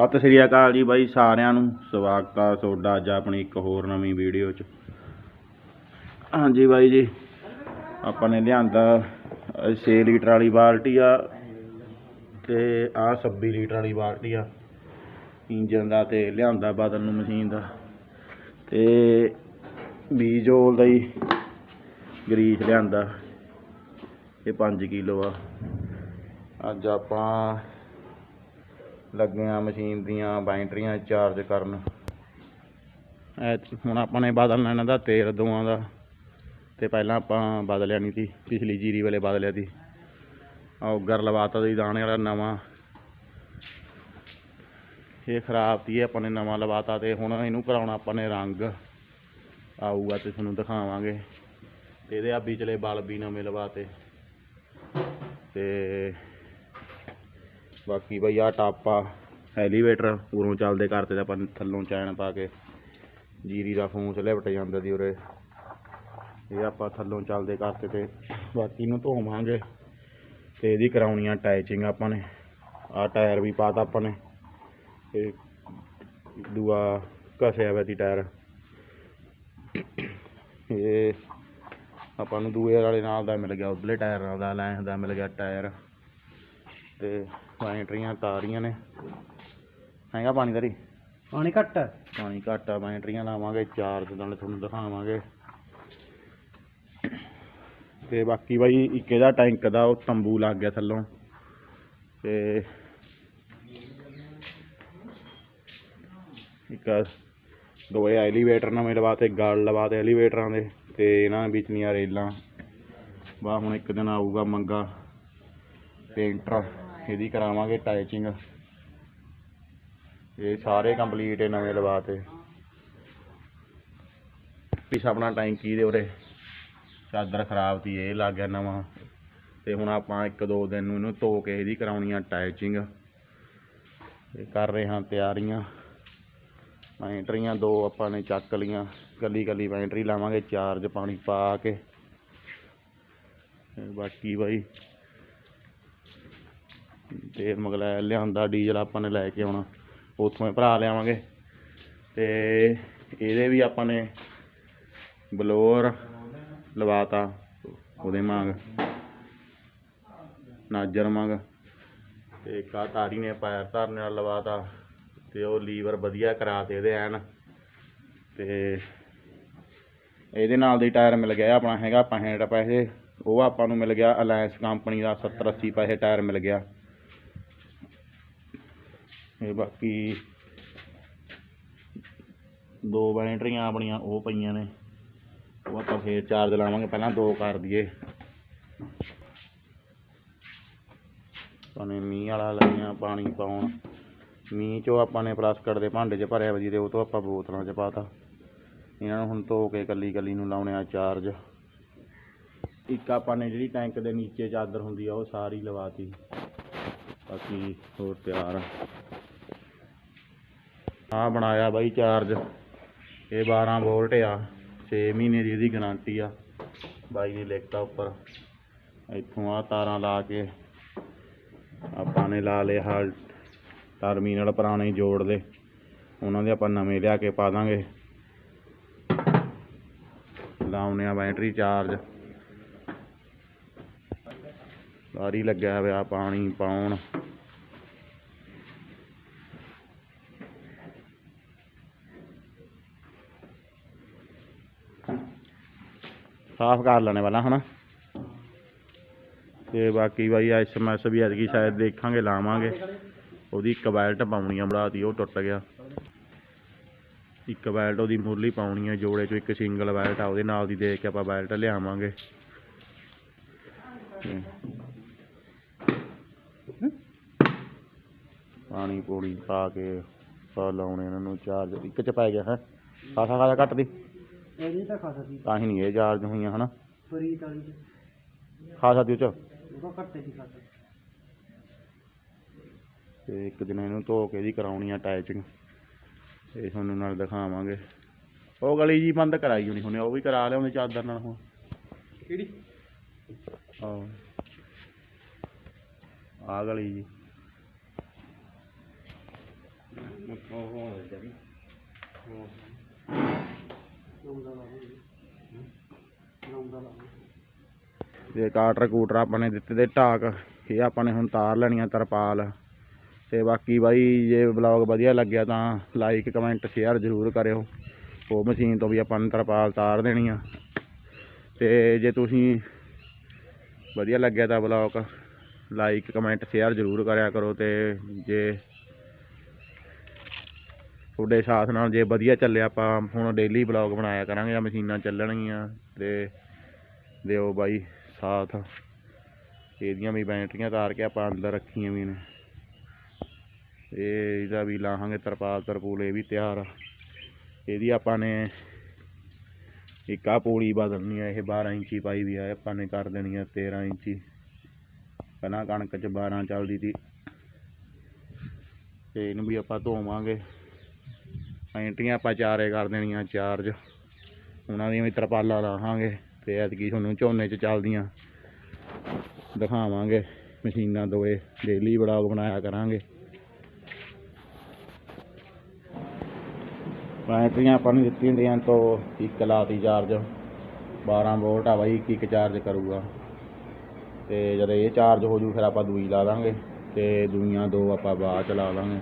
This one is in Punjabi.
ਸਤਿ ਸ੍ਰੀ ਅਕਾਲ ਜੀ ਬਾਈ, ਸਾਰਿਆਂ ਨੂੰ ਸਵਾਗਤ ਆ ਤੁਹਾਡਾ ਅੱਜ ਆਪਣੀ ਇੱਕ ਹੋਰ ਨਵੀਂ ਵੀਡੀਓ 'ਚ। ਹਾਂਜੀ ਬਾਈ ਜੀ, ਆਪਾਂ ਨੇ ਲਿਆਂਦਾ 6 ਲੀਟਰ ਵਾਲੀ ਬਾਲਟੀ ਆ ਤੇ ਆ 26 ਲੀਟਰ ਵਾਲੀ ਬਾਲਟੀ ਆ। ਇੰਜਨ ਦਾ ਤੇ ਲਿਆਂਦਾ ਬਦਲ ਨੂੰ ਮਸ਼ੀਨ ਦਾ। ਤੇ ਬੀਜੋਲ ਦਾ ਹੀ ਗਰੀਸ ਲਿਆਂਦਾ, ਇਹ 5 ਕਿਲੋ ਆ। ਅੱਜ ਆਪਾਂ ਲੱਗੇ ਮਸ਼ੀਨ ਦੀਆਂ ਬੈਟਰੀਆਂ ਚਾਰਜ ਕਰਨ। ਹੁਣ ਆਪਾਂ ਨੇ ਬਦਲਣਾ ਇਹਨਾਂ ਦਾ ਤੇਲ ਦੋਆਂ ਦਾ। ਤੇ ਪਹਿਲਾਂ ਆਪਾਂ ਬਦਲਿਆ ਨਹੀਂ ਸੀ, ਪਿਛਲੀ ਜੀਰੀ ਵੇਲੇ ਬਦਲਿਆ ਸੀ। ਔਗਰ ਲਵਾਤਾ ਸੀ ਦਾਣੇ ਵਾਲਾ ਨਵਾਂ। ਇਹ ਖਰਾਬ ਸੀ ਆਪਾਂ ਨੇ ਨਵਾਂ ਲਵਾਤਾ ਤੇ ਹੁਣ ਇਹਨੂੰ ਕਰਾਉਣਾ ਆਪਾਂ ਨੇ ਰੰਗ। ਆਊਗਾ ਤੇ ਤੁਹਾਨੂੰ ਦਿਖਾਵਾਂਗੇ। ਤੇ ਇਹਦੇ ਆ ਵਿਚਲੇ ਬਲਬ ਵੀ ਨਵੇਂ ਲਵਾਤੇ। ਤੇ ਬਾਕੀ ਬਈ ਆ ਟਾਪਾ ਐਲੀਵੇਟਰ ਉਰੋਂ ਚੱਲਦੇ ਕਰਤੇ ਤਾਂ ਆਪਾਂ ਥੱਲੋਂ ਚੈਨ ਪਾ ਕੇ ਜੀਰੀ ਦਾ ਫੂਸ ਲਿਪਟ ਜਾਂਦਾ ਦੀ ਉਰੇ। ਇਹ ਆਪਾਂ ਥੱਲੋਂ ਚੱਲਦੇ ਕਰਤੇ ਤੇ ਬਾਕੀ ਨੂੰ ਧੋਵਾਂਗੇ ਤੇ ਇਹਦੀ ਕਰਾਉਣੀ ਆ ਟੈਚਿੰਗ ਆਪਾਂ ਨੇ। ਆ ਟਾਇਰ ਵੀ ਪਾਤਾ ਆਪਾਂ ਨੇ। ਇਹ ਦੂਆ ਘਸਿਆ ਹੋਇਆ ਸੀ ਟਾਇਰ। ਇਹ ਆਪਾਂ ਨੂੰ ਦੂਏ ਵਾਲੇ ਨਾਲ ਦਾ ਮਿਲ ਗਿਆ, ਉਧਰਲੇ ਟਾਇਰ ਨਾਲ ਦਾ ਲੈਂਸ ਦਾ ਮਿਲ ਗਿਆ ਟਾਇਰ। ਤੇ ਬੈਟਰੀਆਂ ਤਾਰੀਆਂ ਨੇ। ਹੈਗਾ ਪਾਣੀ ਦਰੀ ਪਾਣੀ ਘੱਟ ਹੈ ਪਾਣੀ ਘੱਟ ਆ ਬੈਟਰੀਆਂ ਲਾਵਾਂਗੇ ਚਾਰਜ ਨਾਲ ਤੁਹਾਨੂੰ ਦਿਖਾਵਾਂਗੇ। ਤੇ ਬਾਕੀ ਬਾਈ ਇੱਕ ਇਹਦਾ ਟੈਂਕ ਦਾ ਉਹ ਤੰਬੂ ਲੱਗ ਗਿਆ ਥੱਲੋਂ। ਤੇ ਇੱਕ ਦੋਏ ਐਲੀਵੇਟਰ ਨਵੇਂ ਲਵਾਤੇ ਗਲ ਲਵਾਤੇ ਐਲੀਵੇਟਰਾਂ ਦੇ ਤੇ ਇਹਨਾਂ ਵਿਚਲੀਆਂ ਰੇਲਾਂ। ਬਾ ਹੁਣ ਇੱਕ ਦਿਨ ਆਊਗਾ ਮੰਗਾ। ਪੇਂਟਰ ਇਹਦੀ ਕਰਾਵਾਂਗੇ ਟਾਈਚਿੰਗ। ਇਹ ਸਾਰੇ ਕੰਪਲੀਟ ਨਵੇਂ ਲਵਾਤੇ ਪਿਛ ਆਪਣਾ ਟੈਂਕੀ ਦੇ ਉਰੇ ਚਾਦਰ ਖਰਾਬ ਸੀ ਇਹ ਲੱਗ ਗਿਆ ਨਵਾਂ। ਤੇ ਹੁਣ ਆਪਾਂ ਇੱਕ ਦੋ ਦਿਨ ਨੂੰ ਇਹਨੂੰ ਧੋ ਕੇ ਇਹਦੀ ਕਰਾਉਣੀ ਆ ਟੈਚਿੰਗ ਤੇ ਕਰ ਰਹੇ ਹਾਂ ਤਿਆਰੀਆਂ। ਬੈਟਰੀਆਂ ਦੋ ਆਪਾਂ ਨੇ ਚੱਕ ਲੀਆਂ ਕੱਲੀ ਕੱਲੀ ਬੈਟਰੀ ਲਾਵਾਂਗੇ, ਚਾਰਜ ਪਾਣੀ ਪਾ ਕੇ। ਬਾਕੀ ਬਾਈ ਤੇਲ ਮਗਲਾ ਲਿਆਂਦਾ ਡੀਜ਼ਲ ਆਪਾਂ ਨੇ ਲੈ ਕੇ ਆਉਣਾ, ਉੱਥੋਂ ਹੀ ਭਰਾ ਲਿਆਵਾਂਗੇ। ਤੇ ਇਹਦੇ ਵੀ ਆਪਾਂ ਨੇ ਬਲੋਰ ਲਵਾਤਾ, ਉਹਦੇ ਮੰਗ ਨਾਜਰ ਮੰਗ ਤੇ ਇੱਕ ਤਾਰੀ ਨੇ ਪੈਰ ਧਰਨ ਨਾਲ ਲਵਾਤਾ, ਤੇ ਉਹ ਲੀਵਰ ਵਧੀਆ ਕਰਾ ਤੇ ਇਹਦੇ ਐਨ। ਤੇ ਇਹਦੇ ਨਾਲ ਦੀ ਟਾਇਰ ਮਿਲ ਗਿਆ ਆਪਣਾ ਹੈਗਾ 65 ਪੈਸੇ। ਉਹ ਆਪਾਂ ਨੂੰ ਮਿਲ ਗਿਆ ਅਲਾਇੰਸ ਕੰਪਨੀ ਦਾ 70 80 ਪੈਸੇ ਟਾਇਰ ਮਿਲ ਗਿਆ। ਇਹ ਬਾਕੀ ਦੋ ਬੈਟਰੀਆਂ ਆਪਣੀਆਂ ਉਹ ਪਈਆਂ ਨੇ। ਉਹ ਆਪਾਂ ਫੇਰ ਚਾਰਜ ਲਾਵਾਂਗੇ। ਪਹਿਲਾਂ ਦੋ ਕਰ ਦਈਏ। ਪਾਣੀ ਮੀਂਹ ਵਾਲਾ ਲੱਗਿਆ ਪਾਣੀ ਪਾਉਣ। ਮੀਂਹ ਚੋਂ ਆਪਾਂ ਨੇ ਪਲਾਸਟਿਕ ਦੇ ਭਾਂਡੇ 'ਚ ਭਰਿਆ ਵਜੀ ਤੇ ਉਹ ਤੋਂ ਆਪਾਂ ਬੋਤਲਾਂ 'ਚ ਪਾਤਾ। ਇਹਨਾਂ ਨੂੰ ਹੁਣ ਧੋ ਕੇ ਕੱਲੀ ਕੱਲੀ ਨੂੰ ਲਾਉਣੇ ਆ ਚਾਰਜ ਇੱਕ ਆਪਾਂ ਨੇ ਜਿਹੜੀ ਟੈਂਕ ਦੇ ਨੀਚੇ ਚਾਦਰ ਹੁੰਦੀ ਆ, ਉਹ ਸਾਰੀ ਲਵਾਤੀ। ਬਾਕੀ ਹੋਰ ਤਿਆਰ ਆ। ਆ ਬਣਾਇਆ ਬਾਈ ਚਾਰਜ ਇਹ 12 ਵੋਲਟ ਆ 6 ਮਹੀਨੇ ਦੀ ਇਹਦੀ ਗਾਰੰਟੀ ਆ। ਬਾਈ ਦੀ ਲਿਖਤਾ ਉੱਪਰ। ਇੱਥੋਂ ਆ ਤਾਰਾਂ ਲਾ ਕੇ ਆਪਾਂ ਨੇ ਲਾ ਲਏ ਹਾਲ ਟਰਮੀਨਲ ਪੁਰਾਣੇ ਜੋੜ ਦੇ। ਉਹਨਾਂ ਦੇ ਆਪਾਂ ਨਵੇਂ ਲਿਆ ਕੇ ਪਾ ਦਾਂਗੇ। ਲਾਉਣੇ ਆ ਬੈਟਰੀ ਚਾਰਜ ਸਾਰੀ ਲੱਗਿਆ ਹੋਇਆ ਪਾਣੀ ਪਾਉਣ। ਸਾਫ਼ ਕਰ ਲੈਣੇ ਪਹਿਲਾਂ, ਹਨਾ। ਤੇ ਬਾਕੀ ਬਾਈ ਐਸਐਮਐਸ ਵੀ ਐਤਕੀ ਸ਼ਾਇਦ ਦੇਖਾਂਗੇ, ਲਾਵਾਂਗੇ। ਉਹਦੀ ਇੱਕ ਬੈਲਟ ਪਾਉਣੀ ਆ ਬਣਾਤੀ ਉਹ ਟੁੱਟ ਗਿਆ। ਇੱਕ ਬੈਲਟ ਉਹਦੀ ਮੁਰਲੀ ਪਾਉਣੀ ਆ, ਜੋੜੇ ਚੋਂ ਇੱਕ ਸਿੰਗਲ ਬੈਲਟ ਆ, ਉਹਦੇ ਨਾਲ ਦੀ ਦੇਖ ਕੇ ਆਪਾਂ ਬੈਲਟ ਲਿਆਵਾਂਗੇ। ਪਾਣੀ ਪੂਣੀ ਪਾ ਕੇ ਪਾ ਲਾਉਣੇ ਇਹਨਾਂ ਨੂੰ ਚਾਰਜ। ਇੱਕ ਚ ਪੈ ਗਿਆ, ਹੈ। ਖਾਸਾ ਖਾਸਾ ਘੱਟ ਦੀ। ਇਹਦੀ ਤਾਂ ਖਾਸਾ ਸੀ ਤਾਂ ਹੀ ਨਹੀਂ ਇਹ ਚਾਰਜ ਹੋਈਆਂ ਹਨਾ। ਫਰੀਦ ਵਾਲੀ ਚ। ਖਾਸਾ ਦੀ ਉਹ ਚ? ਉਹਦਾ ਘੱਟੇ ਸੀ ਖਾਸਾ ਤੇ ਇੱਕ ਦਿਨ ਇਹਨੂੰ ਧੋ ਕੇ ਇਹਦੀ ਕਰਾਉਣੀ ਆ ਟੈਚਿੰਗ ਤੇ ਤੁਹਾਨੂੰ ਨਾਲ ਦਿਖਾਵਾਂਗੇ। ਉਹ ਗਲੀ ਜੀ ਬੰਦ ਕਰਾਈ ਹੋਣੀ ਹੁਣੇ ਉਹ ਵੀ ਕਰਾ ਲਿਆਉਂਦੇ ਚਾਦਰ ਨਾਲ ਹੁਣ। ਕਿਹੜੀ? ਆਹੋ। ਆ ਗਲੀ ਜੀ। ਉਹ ਹੋ ਜਰੀ ਜੇ ਕਾਟਰ ਕੂਟਰ ਆਪਾਂ ਨੇ ਦਿੱਤੇ ਤੇ ਢਾਕ, ਇਹ ਆਪਾਂ ਨੇ ਹੁਣ ਤਾਰ ਲੈਣੀਆਂ ਤਰਪਾਲ। ਤੇ ਬਾਕੀ ਬਾਈ, ਜੇ ਵਲੌਗ ਵਧੀਆ ਲੱਗਿਆ ਤਾਂ ਲਾਈਕ ਕਮੈਂਟ ਸ਼ੇਅਰ ਜ਼ਰੂਰ ਕਰਿਓ। ਉਹ ਮਸ਼ੀਨ ਤੋਂ ਵੀ ਆਪਾਂ ਨੇ ਤਰਪਾਲ ਤਾਰ ਦੇਣੀ ਆ। ਤੇ ਜੇ ਤੁਸੀਂ ਵਧੀਆ ਲੱਗਿਆ ਤਾਂ ਵਲੌਗ ਲਾਈਕ ਕਮੈਂਟ ਸ਼ੇਅਰ ਜ਼ਰੂਰ ਕਰਿਆ ਕਰੋ ਤੇ ਜੇ ਤੁਹਾਡੇ ਸਾਥ ਨਾਲ ਜੇ ਵਧੀਆ ਚੱਲਿਆ ਆਪਾਂ ਹੁਣ ਡੇਲੀ ਵਲੌਗ ਬਣਾਇਆ ਕਰਾਂਗੇ ਆ ਮਸ਼ੀਨਾਂ ਚੱਲਣਗੀਆਂ ਤੇ ਦਿਓ ਬਾਈ ਸਾਥ। ਇਹਦੀਆਂ ਵੀ ਬੈਟਰੀਆਂ ਤਾਰ ਕੇ ਆਪਾਂ ਅੰਦਰ ਰੱਖੀਆਂ ਵੀ ਨੇ। ਇਹ ਇਹਦਾ ਵੀ ਲਾਹਾਂਗੇ ਤਰਪਾਲ, ਤਰਪੂਲ, ਇਹ ਵੀ ਤਿਆਰ ਆ। ਇਹਦੀ ਆਪਾਂ ਨੇ ਇੱਕ ਆ ਪੂਲੀ ਬਦਲਣੀ ਆ, ਇਹ 12 ਇੰਚੀ ਪਾਈ ਵੀ ਆ ਆਪਾਂ ਨੇ ਕਰ ਦੇਣੀ ਆ 13 ਇੰਚੀ। ਪਹਿਲਾਂ ਕਣਕ ਚ 12 ਚੱਲਦੀ ਸੀ। ਤੇ ਇਹਨੂੰ ਵੀ ਆਪਾਂ ਧੋਵਾਂਗੇ। ਐਂਟੀਆਂ ਆਪਾਂ ਚਾਰੇ ਕਰ ਦੇਣੀਆਂ, ਚਾਰਜ। ਉਹਨਾਂ ਦੀਆਂ ਵੀ ਤਰਪਾਲਾਂ ਲਾਹਾਂਗੇ ਤੇ ਐਤਕੀ ਤੁਹਾਨੂੰ ਝੋਨੇ 'ਚ ਚੱਲਦੀਆਂ। ਦਿਖਾਵਾਂਗੇ ਮਸ਼ੀਨਾਂ ਦੋਏ ਡੇਲੀ ਵਲੌਗ ਬਣਾਇਆ ਕਰਾਂਗੇ। ਬੈਟਰੀਆਂ ਆਪਾਂ ਨੂੰ ਦਿੱਤੀਆਂ ਦੀਆਂ ਤੋਂ ਇੱਕ ਲਾਤੀ ਚਾਰਜ। 12 ਵੋਲਟ ਆ ਬਾਈ, ਇੱਕ ਇੱਕ ਚਾਰਜ ਕਰੂਗਾ। ਤੇ ਜਦ ਇਹ ਚਾਰਜ ਹੋ ਜੂ ਫਿਰ ਆਪਾਂ ਦੂਈ ਲਾ ਦਾਂਗੇ ਤੇ ਦੂਈਆਂ ਦੋ ਆਪਾਂ ਬਾਅਦ ਚ ਲਾ ਦਾਂਗੇ